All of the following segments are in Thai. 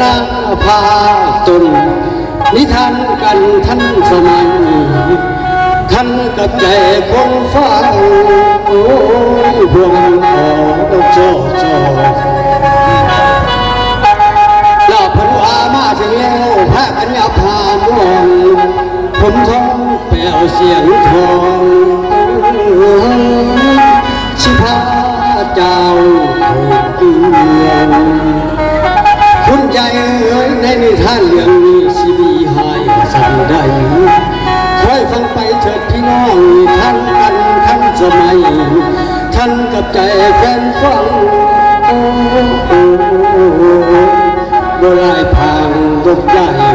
ระนาพาจนนิทานกันท่านสมัยท่านกับใจคนฟังโอ้ยพวงออกจอจอลาพันวามาถึงแล้วพระกัญญาพา องท่านกันท่านสมัยท่านกับใจแฟนฟังโอ้โอ้โบรายพางยกใหญ่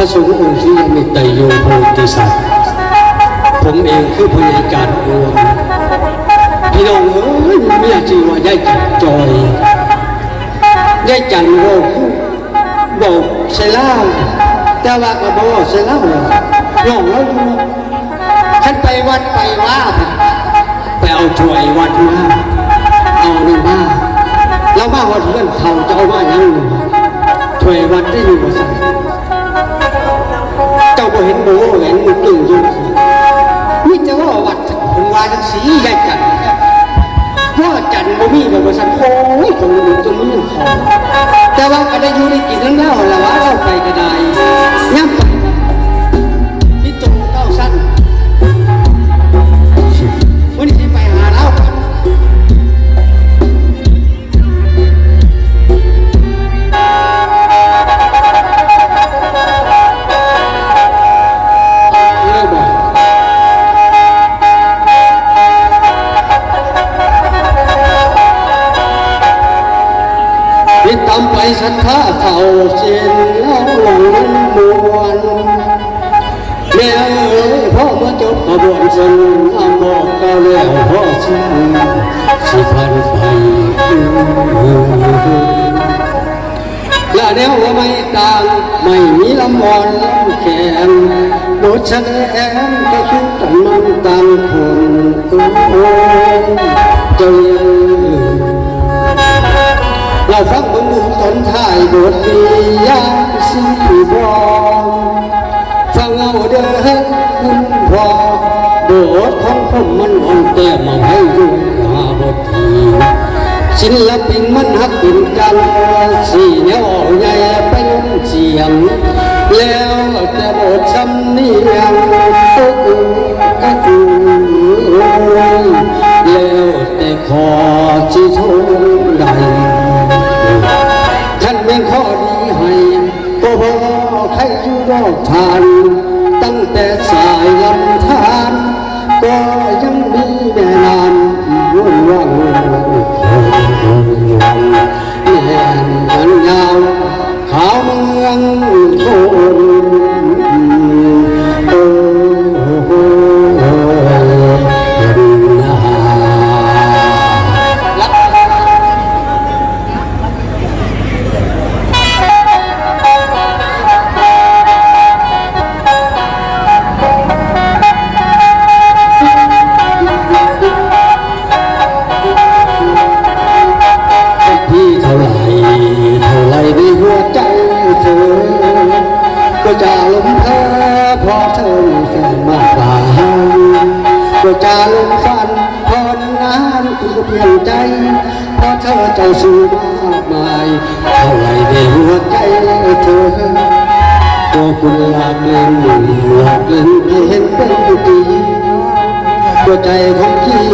ระสงฆ์องค์ที่มีไตรโยโพธิสัตว์ผมเองคือผู้ใหญ่การรวมพี่น้องเอ้ยเมียจีว่ายาจันจอยยาจันโรคือบอกใส่ล่าแต่ว่าก็บอกใส่ล่าเลยย่องแล้วฉันไปวัดไปว่าไปเอาถ้วยวัดมาเอาหนึ่งมาแล้วมาวัดเพื่อนเขาจะเอามาอย่างหนึ่งถ้วยวัดที่อยู่บ่ใส่เอ้แหวนโบเห็นกิ่งยู่นี่จะว่าวัดเป็นวาจังสีใหญ่จันว่าจันบ่มีแบบว่าสันโอ้ยคนมันตรงนี้ขอแต่ว่าก็ได้อยู่ได้กินนั้นแล้วละว่าเล่าไปก็ได้ ที่ตามไปศรัทธาเท่าเช่นแล้วหลังนันมวนแม่เอ๋ยพ่อมาจบกระบวนสนุนอำบอกก็แล้วพ่อฉันสิพันไปและแนวไม่ต่างไม่มีลำบอนลำแขนโดดแสดงก็คือกันมันต่างคนโอ้ยเจ้ายังลืม เราฟังบนมือตนท้ายบทดียามสีบองฟังเอาเด้อคุณพอโดดของผมมันอ่อนแต่มาให้ดูหาบททีศิลปินมันหักเป็นกันสี่แนวออกใหญ่เป็นเสียง แล้วแต่บทสำเนียง รอยู่รอบทาน ตั้งแต่สายลำธารก็ยังมีแม่นานวน ก็เปลี่ยนใจเพราะเธอเจ้าสู้มากมายเท่าไรในหัวใจเธอก็คุณหลากเล่นหลากเล่นไม่เห็นเป็นจริงหัวใจของพี่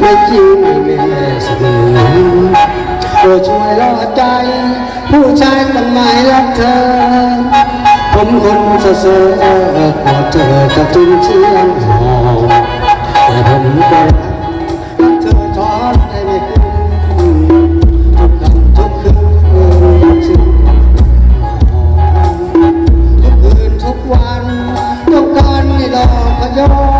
ไม่จริงไม่แม่เสมอโปรดช่วยรอใจ ผู้ชายคนใหม่รักเธอ ผมคนเซ่อเซ่อกอเธอกับจุนเชียงหอแต่ผมก็ อ